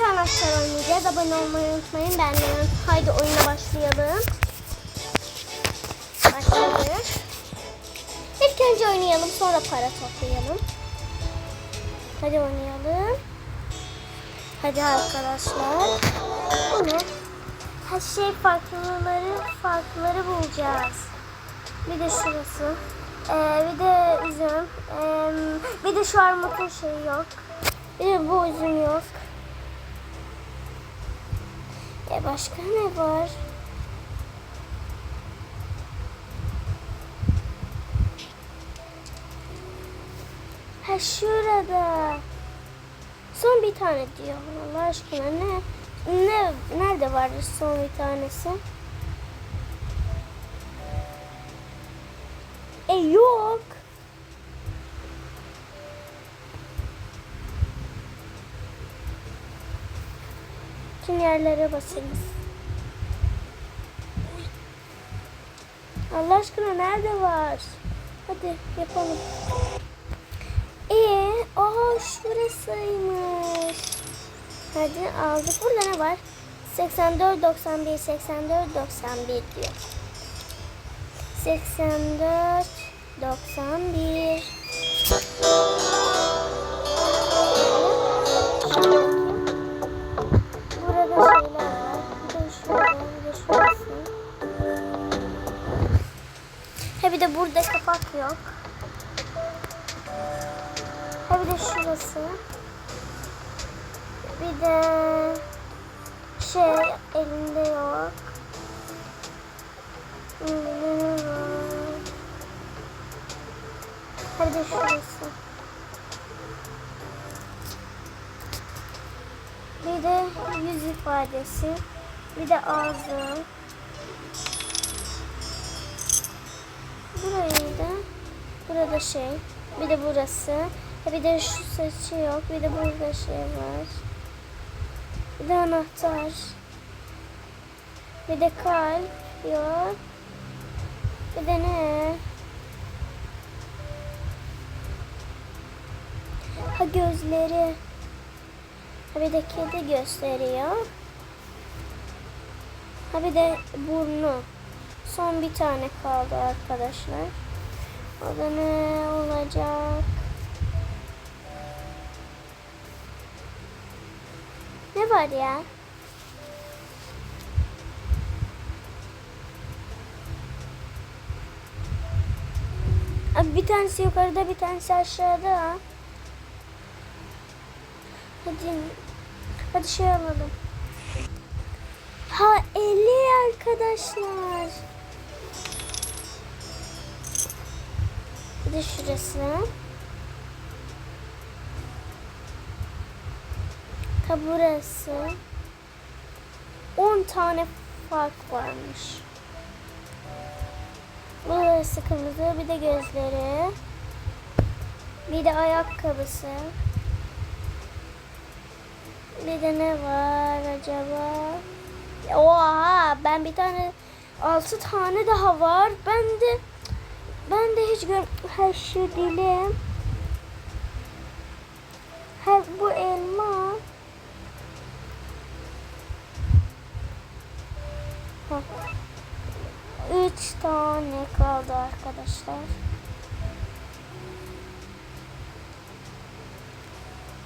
Çünkü anahtar oynayacağız. Abone olmayı unutmayın. De Haydi oyuna başlayalım. Başladık. İlk önce oynayalım sonra para toplayalım. Hadi oynayalım. Hadi arkadaşlar. Bu? Her şey farklıları farklıları bulacağız. Bir de şurası. Ee, bir de üzüm. Ee, bir de şu armutun şeyi yok. Bir de bu üzüm yok. E başka ne var? Ha şurada. Son bir tane diyor. Allah aşkına ne? Ne nerede var son bir tanesi? E yok. Yerlere basarız. Allah aşkına nerede var? Hadi yapalım. Ee, aha şurasıymış. Hadi aldık. Burada ne var? 84 91 84 91 diyor. 84 91 bir de burada kapak yok. Ha bir de şurası. Bir de şey elinde yok. Ha bir de şurası. Bir de yüz ifadesi. Bir de ağzı. Burayı da burada şey. Bir de burası. Bir de şu saçı yok. Bir de burada şey var. Bir de anahtar. Bir de kalp yok. Bir de ne? Ha gözleri. Ha bir de kedi gösteriyor. Ha bir de burnu. Son bir tane kaldı arkadaşlar. O da ne olacak? Ne var ya? Abi bir tanesi yukarıda bir tanesi aşağıda. Hadi. Hadi şey alalım. Ha 50 arkadaşlar. Bir de şurası. Ha burası. 10 tane fark varmış. Burası kırmızı. Bir de gözleri. Bir de ayakkabısı. Bir de ne var acaba? Oha ben bir tane altı tane daha var. Ben de ben de hiç gör her şu dilim. Ha bu elma. Üç tane kaldı arkadaşlar.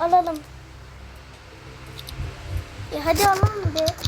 Alalım. Ya hadi alalım bir.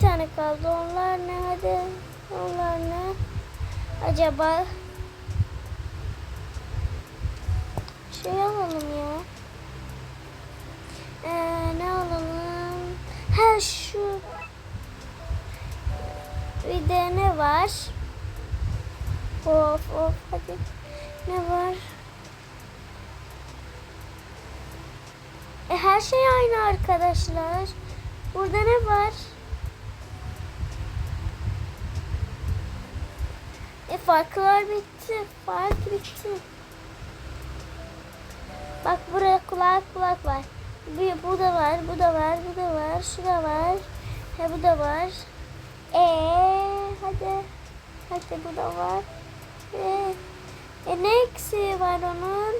Tane kaldı. Onlar ne? Hadi. Onlar ne? Acaba şey alalım ya. Ee, ne alalım? Ha şu. Bir de ne var? Of of hadi. Ne var? E, her şey aynı arkadaşlar. Burada ne var? Farklar bitti. Fark bitti. Bak buraya kulak kulak var. Bu, bu da var, bu da var, bu da var, şu da var. He bu da var. Ee hadi. Hadi bu da var. Ve e, ne eksiği var onun?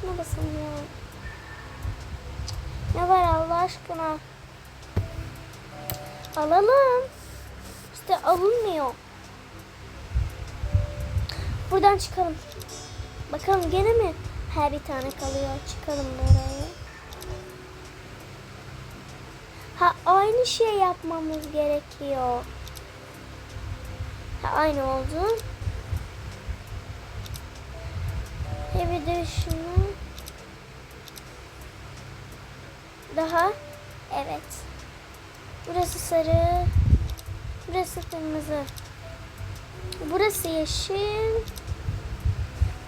Şuna basın ya. Ne var Allah aşkına? Alalım. İşte alınmıyor. Buradan çıkalım. Bakalım gene mi her bir tane kalıyor? Çıkalım buraya. Ha aynı şey yapmamız gerekiyor. Ha aynı oldu. E bir de şunu. Daha. Evet. Burası sarı. Burası kırmızı. Burası yeşil.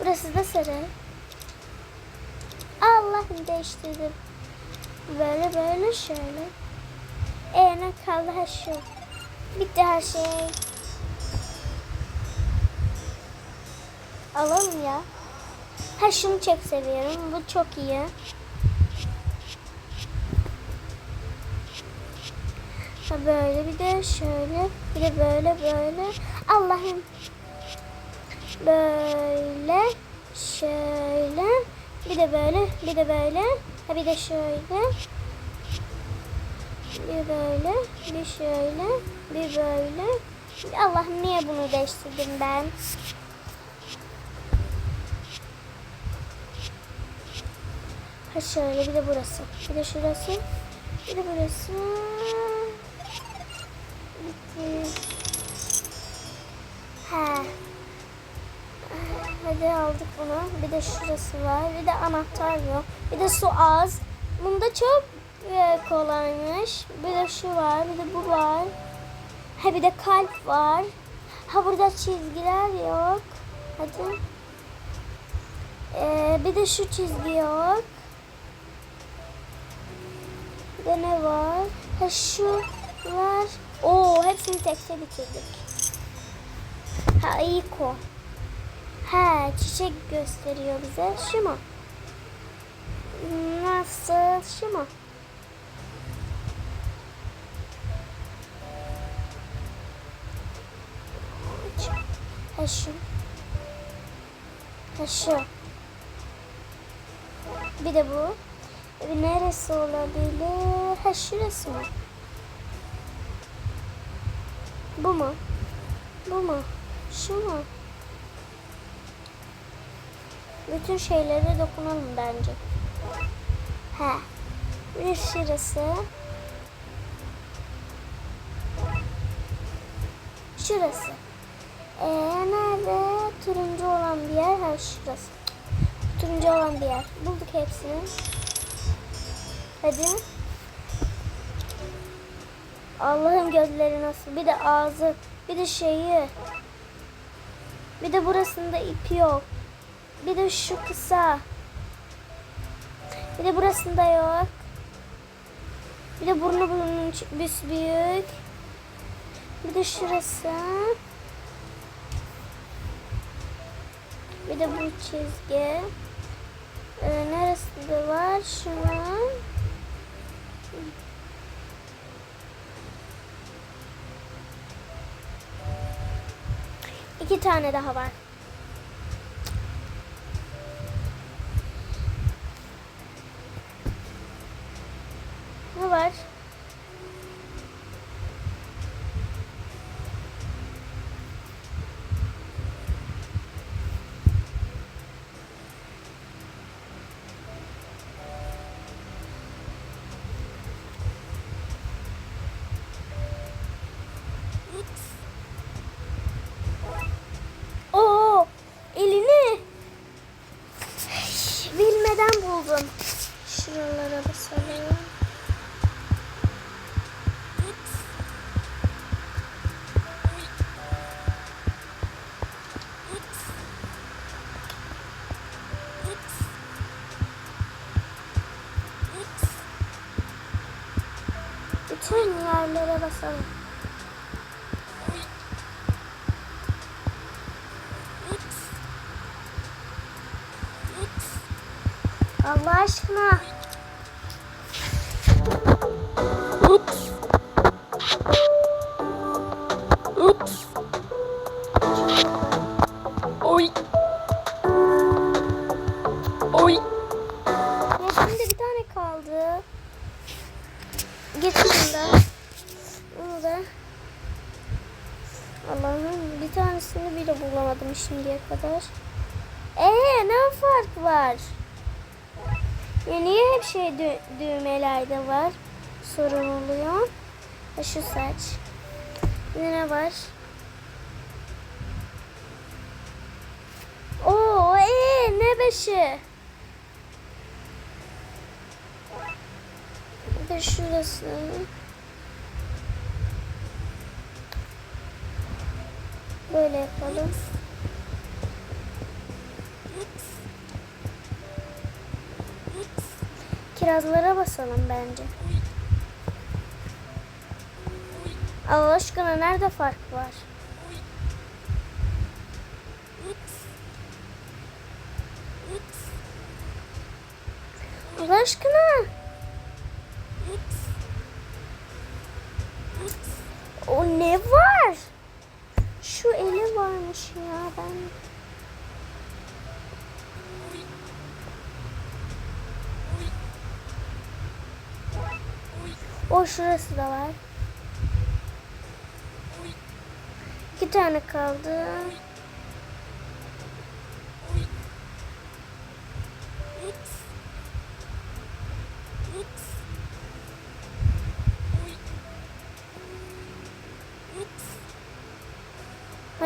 Burası da sarı. Allah'ım değiştirdim. Böyle böyle şöyle. E ne kaldı her şey. Bitti her şey. Alalım ya. Ha şunu çok seviyorum. Bu çok iyi. Böyle bir de şöyle. Bir de böyle böyle. Allah'ım. Böyle. Şöyle. Bir de böyle. Bir de böyle. Ha bir de şöyle. Bir böyle. Bir şöyle. Bir böyle. Allah'ım niye bunu değiştirdim ben? Ha şöyle bir de burası. Bir de şurası. Bir de burası. Ha. Hadi aldık bunu. Bir de şurası var. Bir de anahtar yok. Bir de su az. Bunda çok e, kolaymış. Bir de şu var. Bir de bu var. Ha bir de kalp var. Ha burada çizgiler yok. Hadi. Ee, bir de şu çizgi yok. Bir de ne var? Ha şu var. Oo hepsini tekte bitirdik. Ha Iko. Ha çiçek gösteriyor bize. Şu mu? Nasıl? Şu mu? Ha şu. Ha şu. Bir de bu. Neresi olabilir? Ha şurası mı? Bu mu? Bu mu? Şu mu? Bütün şeylere dokunalım bence. He. Bir şurası. Şurası. Ee, nerede? Turuncu olan bir yer. Ha şurası. Turuncu olan bir yer. Bulduk hepsini. Hadi. Allah'ın gözleri nasıl? Bir de ağzı. Bir de şeyi. Bir de burasında ipi yok. Bir de şu kısa. Bir de burasında yok. Bir de burnu bunun büyük. Bir de şurası. Bir de bu çizgi. Ee, neresinde var? Şunun. 上来的好吧 Yerlere basalım. Allah aşkına. Bile bulamadım şimdiye kadar. Ee ne fark var? Ya niye hep şey dü- düğmelerde var? Sorun oluyor. Ha, şu saç. De ne var? Oo, ee, ne beşi? Bir şurası. Böyle yapalım. Kirazlara basalım bence. Allah aşkına nerede fark var? Allah aşkına. O ne var? Şu eli varmış ya ben. O şurası da var. İki tane kaldı.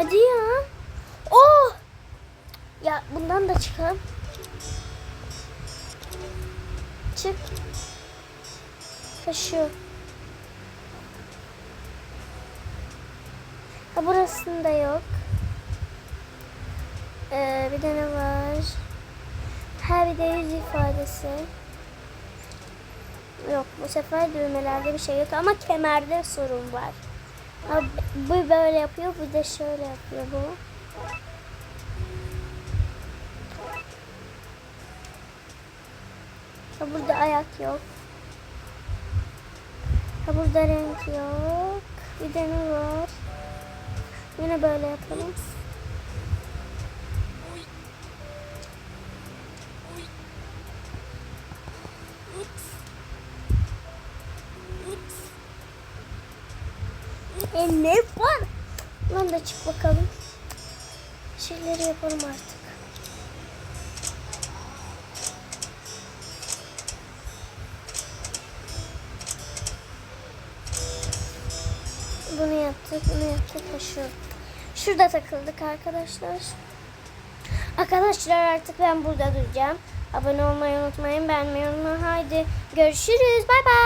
Hadi ya. Oh! Ya bundan da çıkalım. Çık. Şu. Ha burasında yok. Ee, bir de ne var? Ha bir de yüz ifadesi. Yok bu sefer düğmelerde bir şey yok ama kemerde sorun var. Ha, bu böyle yapıyor, bu da şöyle yapıyor bu. Ha, burada ayak yok. Ha, burada renk yok. Bir de ne var? Yine böyle yapalım. E ne var? Lan da çık bakalım. Şeyleri yapalım artık. Bunu yaptık, bunu yaptık. Ha şu. Şurada takıldık arkadaşlar. Arkadaşlar artık ben burada duracağım. Abone olmayı unutmayın, beğenmeyi unutmayın. Haydi görüşürüz. Bay bay.